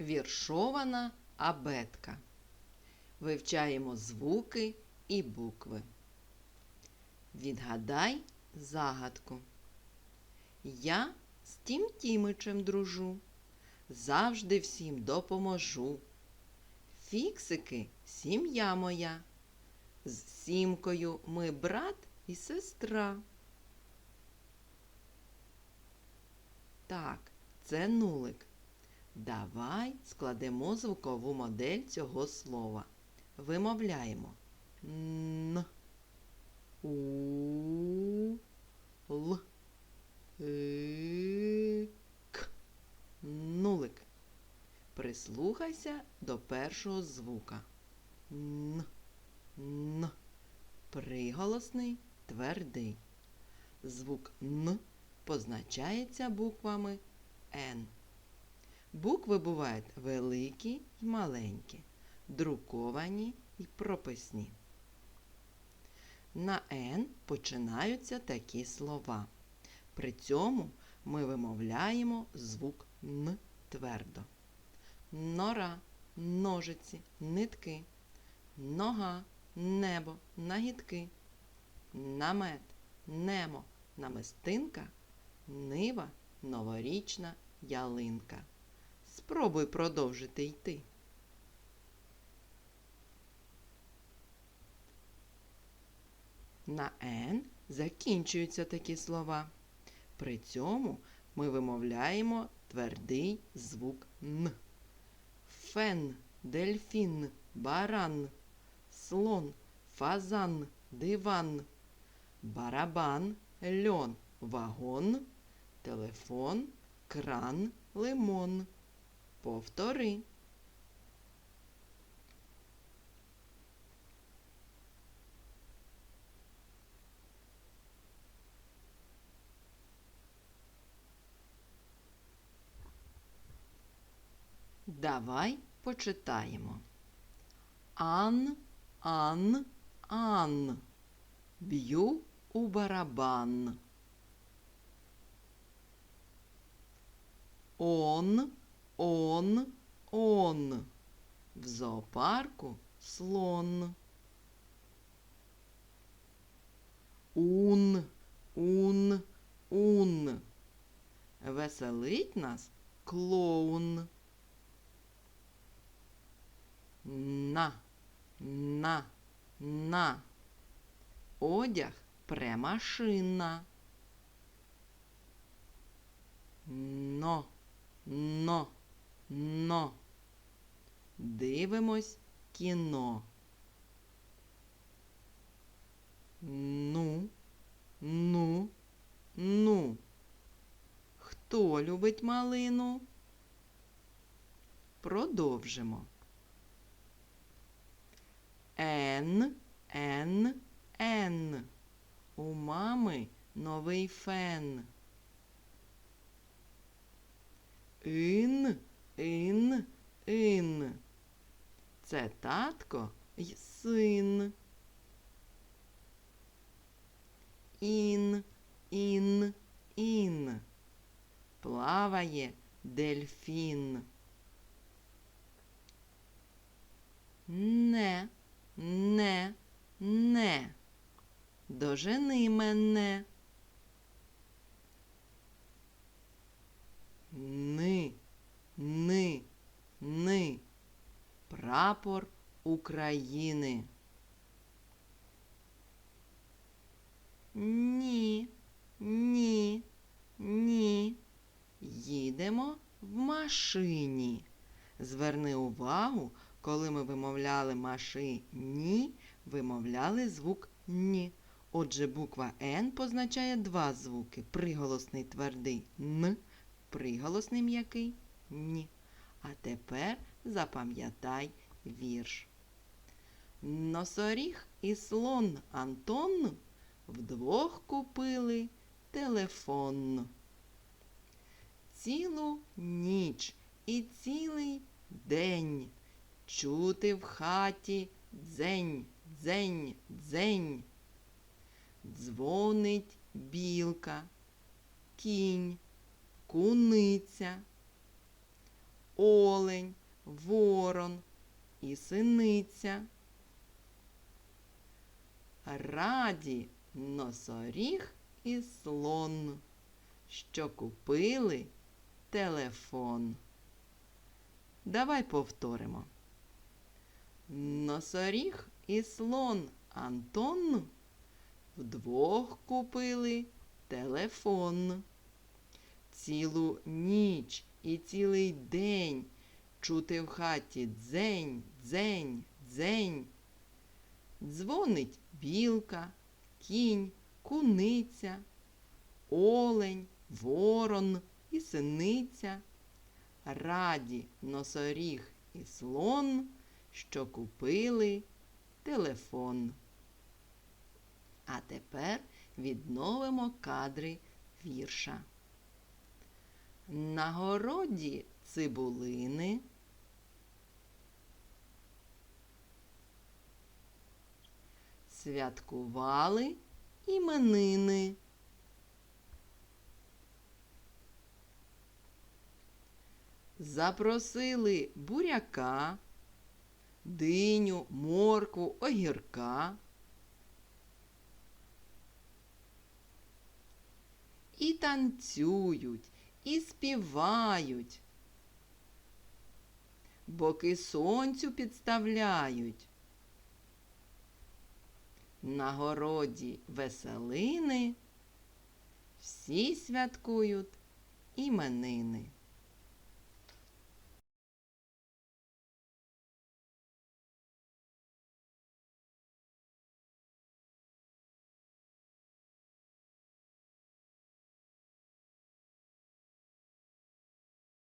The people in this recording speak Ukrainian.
Віршована абетка. Вивчаємо звуки і букви. Відгадай загадку. Я з тім Тімичем дружу, завжди всім допоможу. Фіксики сім'я моя. З сімкою ми брат і сестра. Так, це нулик. Давай складемо звукову модель цього слова. Вимовляємо Н, У, Л, К. Нулик. Прислухайся до першого звука. Н, Н. Приголосний твердий. Звук Н позначається буквами Н. Букви бувають великі й маленькі, друковані й прописні. На Н починаються такі слова. При цьому ми вимовляємо звук Н твердо. Нора, ножиці, нитки, нога, небо, нагідки, намет, немо, намистинка, нива, новорічна ялинка. Спробуй продовжити йти. На Н закінчуються такі слова. При цьому ми вимовляємо твердий звук Н. Фен, дельфін, баран, слон, фазан, диван, барабан, льон, вагон, телефон, кран, лимон. Повтори. Давай почитаємо. Ан, ан, ан. Б'ю у барабан. Он, он, он. В зоопарку слон. Ун, ун, ун. Веселить нас клоун. На, на, на. Одяг премашина. Но, но, но. Дивимось кіно. Ну, ну, ну. Хто любить малину? Продовжимо. Н, Н, Н. У мами новий фен. Ін, Плаває дельфін. Не, не, не. Дожени мене. Ни, ни, ни. Прапор України. Ні, ні, ні. Їдемо в машині. Зверни увагу, коли ми вимовляли машині, вимовляли звук ні. Отже, буква Н позначає два звуки: приголосний твердий Н, приголосний м'який ні. А тепер запам'ятай вірш. Носоріг і слон Антон вдвох купили телефон. Цілу ніч і цілий день чути в хаті дзень, дзень, дзень. Дзвонить білка, кінь, куниця. олень, ворон і синиця. Раді носоріг і слон, що купили телефон. Давай повторимо. Носоріг і слон Антон вдвох купили телефон. Цілу ніч і цілий день чути в хаті дзень, дзень, дзень. Дзвонить білка, кінь, куниця, олень, ворон і синиця. Раді носоріг і слон, що купили телефон. А тепер відновимо кадри вірша. На городі цибулини. Святкували іменини. Запросили буряка, диню, моркву, огірка. І танцюють, і співають, боки сонцю підставляють. На городі веселини всі святкують іменини.